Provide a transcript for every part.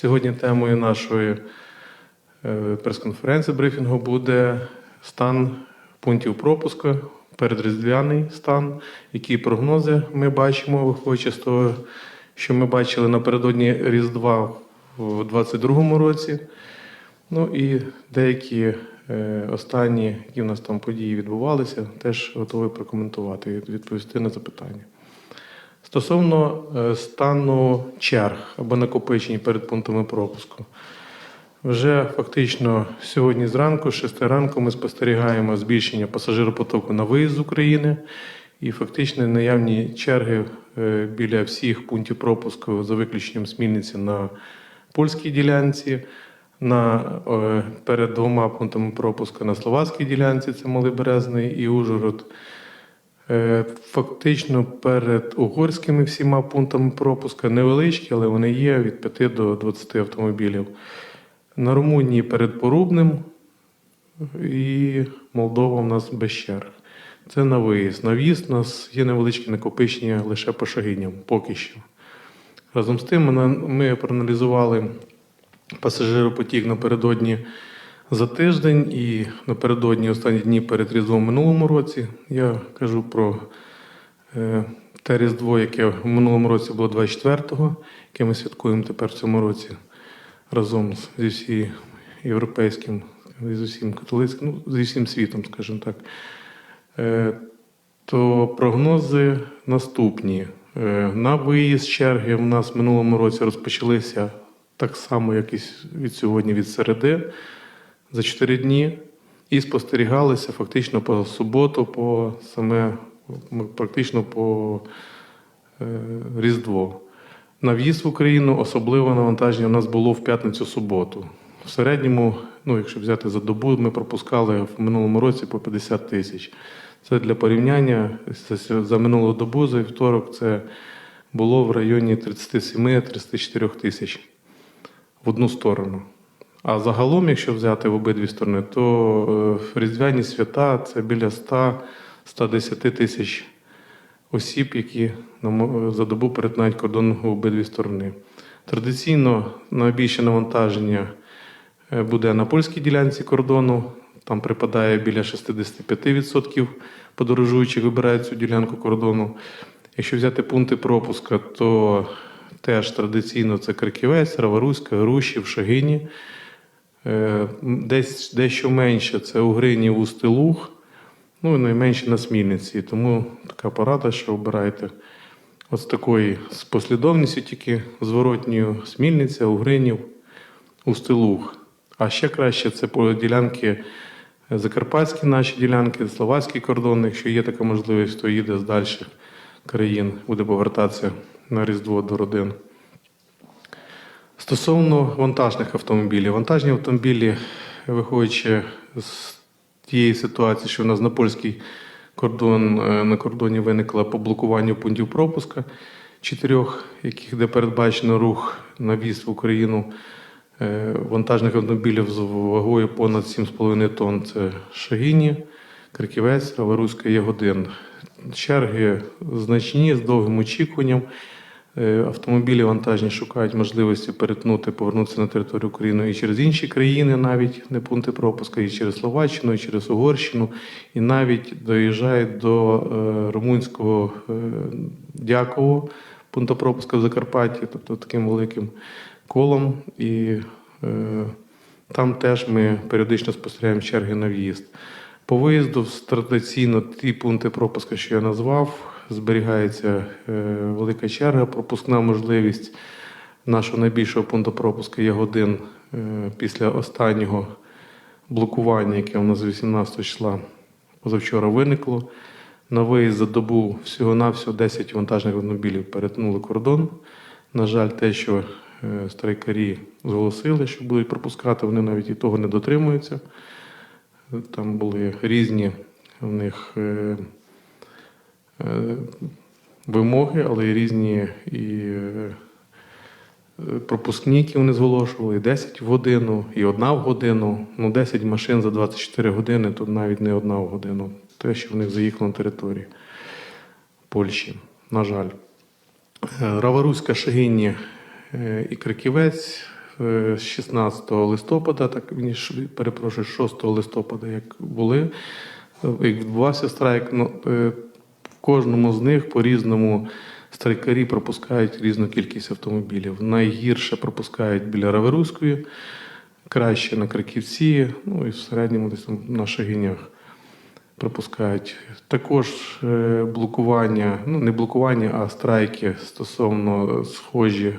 Сьогодні темою нашої е, прес-конференції брифінгу буде стан пунктів пропуску, передріздвяний стан, які прогнози ми бачимо, виходячи з того, що ми бачили напередодні Різдва в 2022 році. Ну і деякі е, останні, які в нас там події відбувалися, теж готовий прокоментувати і відповісти на запитання. Стосовно е, стану черг або накопичень перед пунктами пропуску, вже фактично сьогодні зранку, з 6 ранку, ми спостерігаємо збільшення пасажиропотоку на виїзд з України і фактично наявні черги е, біля всіх пунктів пропуску за виключенням Смільниці на польській ділянці. На, е, перед двома пунктами пропуску на словацькій ділянці, це Малий і Ужгород. Е, Фактично перед угорськими всіма пунктами пропуска невеличкі, але вони є від 5 до 20 автомобілів. На Румунії перед Порубним і Молдова у нас без черг. Це на виїзд. На в'їзд у нас є невеличкі накопичення лише по шагиням, поки що. Разом з тим, ми проаналізували пасажиропотік напередодні за тиждень і напередодні останні дні перед Різдвом минулому році. Я кажу про е, те Різдво, яке в минулому році було 24-го, яке ми святкуємо тепер в цьому році разом з- зі всім європейським, зі всім католицьким, ну, зі всім світом, скажімо так. Е, то прогнози наступні. Е, На виїзд черги в нас в минулому році розпочалися так само, як і від сьогодні, від середи, за 4 дні, і спостерігалися фактично по суботу, по саме практично по е, Різдво. На в'їзд в Україну особливе навантаження у нас було в п'ятницю-суботу. В середньому, ну якщо взяти за добу, ми пропускали в минулому році по 50 тисяч. Це для порівняння за минулу добу, за вівторок, це було в районі 37-34 тисяч в одну сторону. А загалом, якщо взяти в обидві сторони, то е, різдвяні свята це біля 100-110 тисяч осіб, які за добу перетинають кордон в обидві сторони. Традиційно найбільше навантаження е, буде на польській ділянці кордону. Там припадає біля 65% подорожуючих вибирають цю ділянку кордону. Якщо взяти пункти пропуска, то теж традиційно це Криківець, Раваруська, Грушів, Шагині. Е, Десь дещо менше це Угрині, Устилуг, ну і найменше на Смільниці. Тому така порада, що обирайте от з такої з послідовністю тільки зворотньою Смільниця, Угринів, Устилуг. А ще краще це по ділянки закарпатські наші ділянки, словацький кордон. Якщо є така можливість, то їде з дальших країн, буде повертатися на Різдво до родин. Стосовно вантажних автомобілів, вантажні автомобілі, виходячи з тієї ситуації, що у нас на польський кордон е, на кордоні виникло по блокуванню пунктів пропуска чотирьох, яких де передбачено рух на в Україну е, вантажних автомобілів з вагою понад 7,5 тонн. Це Шагіні, Криківець, Раваруська Ягодин. Черги значні з довгим очікуванням. Е, Автомобілі вантажні шукають можливості перетнути, повернутися на територію України і через інші країни, навіть не пункти пропуска, і через Словаччину, і через Угорщину, і навіть доїжджають до е, румунського е, Дяково, пункту пропуска в Закарпатті, тобто таким великим колом. І там теж ми періодично спостерігаємо черги на в'їзд. По виїзду традиційно ті пункти пропуска, що я назвав, зберігається е, велика черга, пропускна можливість нашого найбільшого пункту пропуску є годин е, після останнього блокування, яке у нас з 18 числа позавчора виникло. На виїзд за добу всього-навсього 10 вантажних автомобілів перетнули кордон. На жаль, те, що е, страйкарі зголосили, що будуть пропускати, вони навіть і того не дотримуються. Там були різні у них е, е, вимоги, але й різні і е, пропускні, які вони зголошували, і 10 в годину, і одна в годину. Ну, 10 машин за 24 години, тут навіть не одна в годину. Те, що в них заїхало на території Польщі, на жаль. Раваруська, Шагині і Криківець 16 листопада, так вірніше, перепрошую, 6 листопада, як були, е, як відбувався страйк, ну, е, в кожному з них по-різному страйкарі пропускають різну кількість автомобілів. Найгірше пропускають біля Раверузької, краще на Краківці, ну і в середньому десь на Шагинях пропускають. Також е, блокування, ну не блокування, а страйки стосовно схожі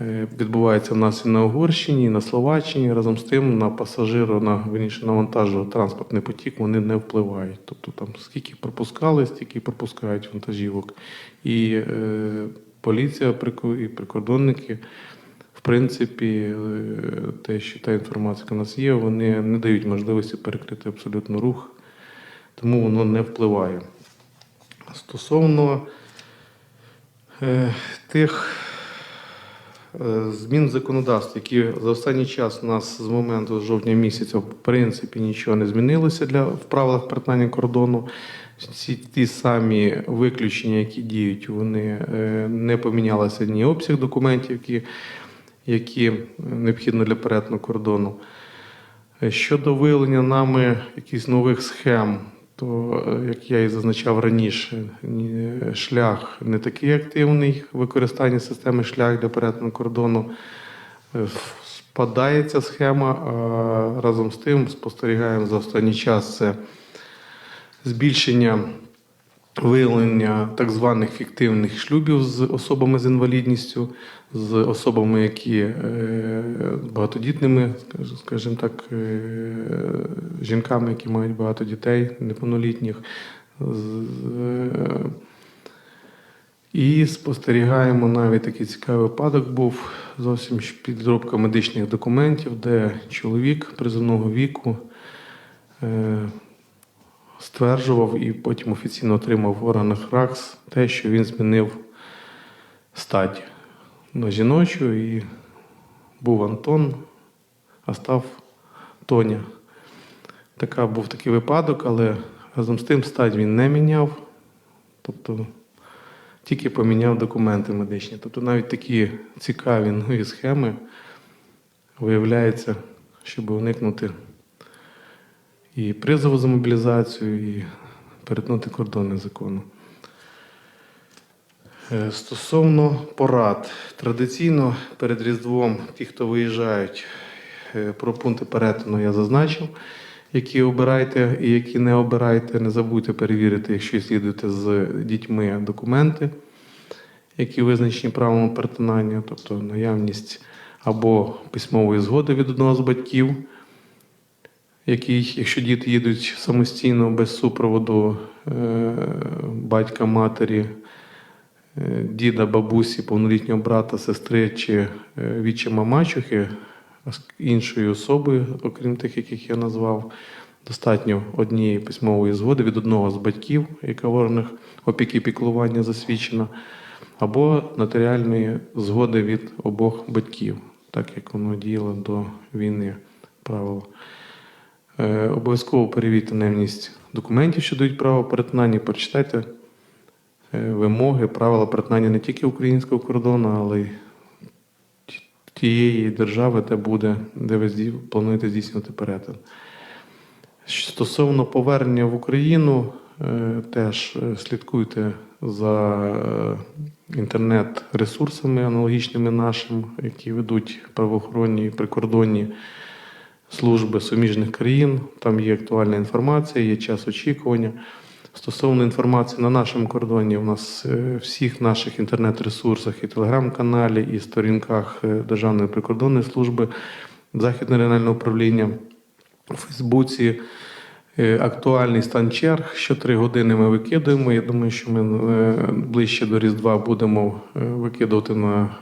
е, відбуваються в нас і на Угорщині, і на Словаччині. Разом з тим на пасажиро, на вірніше, на вантажо-транспортний потік вони не впливають. Тобто там скільки пропускали, стільки пропускають вантажівок. І е, поліція і прикордонники. В принципі, е, те, що та інформація, у нас є, вони не дають можливості перекрити абсолютно рух, тому воно не впливає. Стосовно е, тих змін в законодавстві, які за останній час у нас з моменту жовтня місяця, в принципі, нічого не змінилося для в правилах перетинання кордону. Всі ті самі виключення, які діють, вони е, не помінялися ні обсяг документів, які, які необхідно для перетину кордону. Е, Щодо виявлення нами якихось нових схем, то, як я і зазначав раніше, шлях не такий активний використання системи шлях для перетину кордону. Е, Спадає схема, а разом з тим спостерігаємо за останній час це збільшення виявлення так званих фіктивних шлюбів з особами з інвалідністю, з особами, які е, багатодітними, скажімо так, е, жінками, які мають багато дітей, неповнолітніх. Е, і спостерігаємо навіть такий цікавий випадок був зовсім підробка медичних документів, де чоловік призовного віку стверджував і потім офіційно отримав в органах РАКС те, що він змінив стать на жіночу і був Антон, а став Тоня. Така був такий випадок, але разом з тим стать він не міняв. Тобто тільки поміняв документи медичні. Тобто навіть такі цікаві нові схеми виявляється, щоб уникнути і призову за мобілізацію, і перетнути кордони закону. Е, Стосовно порад, традиційно перед Різдвом ті, хто виїжджають е, про пункти перетину, я зазначив, які обирайте і які не обирайте. Не забудьте перевірити, якщо слідуєте з дітьми документи, які визначені правилами перетинання, тобто наявність або письмової згоди від одного з батьків який, якщо діти їдуть самостійно без супроводу е, батька, матері, е, діда, бабусі, повнолітнього брата, сестри чи е, відчима мачухи з іншою особою, окрім тих, яких я назвав, достатньо однієї письмової згоди від одного з батьків, яка в органах опіки піклування засвідчена, або нотаріальної згоди від обох батьків, так як воно діяло до війни правило. Е, Обов'язково перевірте наявність документів, що дають право перетинання. Прочитайте е, вимоги, правила перетинання не тільки українського кордону, але й тієї держави, де буде, де ви плануєте здійснювати перетин. Стосовно повернення в Україну, е, теж слідкуйте за інтернет-ресурсами аналогічними нашим, які ведуть правоохоронні прикордонні служби суміжних країн. Там є актуальна інформація, є час очікування. Стосовно інформації на нашому кордоні, у нас е, всіх наших інтернет-ресурсах і телеграм-каналі, і сторінках е, Державної прикордонної служби, Західне регіональне управління у Фейсбуці. е, Актуальний стан черг. Щотри години ми викидуємо. Я думаю, що ми ближче до Різдва будемо викидувати на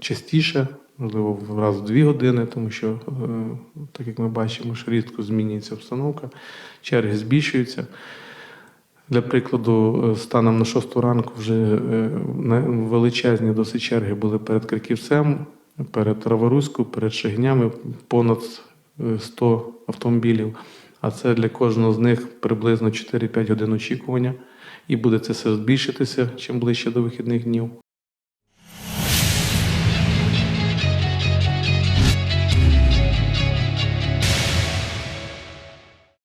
частіше, можливо, раз в дві години, тому що, е, так як ми бачимо, що рідко змінюється обстановка, черги збільшуються. Для прикладу, е, станом на 6 ранку вже е, величезні досить черги були перед Криківцем, перед Раворуською, перед Шегнями, понад е, 100 автомобілів. А це для кожного з них приблизно 4-5 годин очікування. І буде це все збільшитися чим ближче до вихідних днів.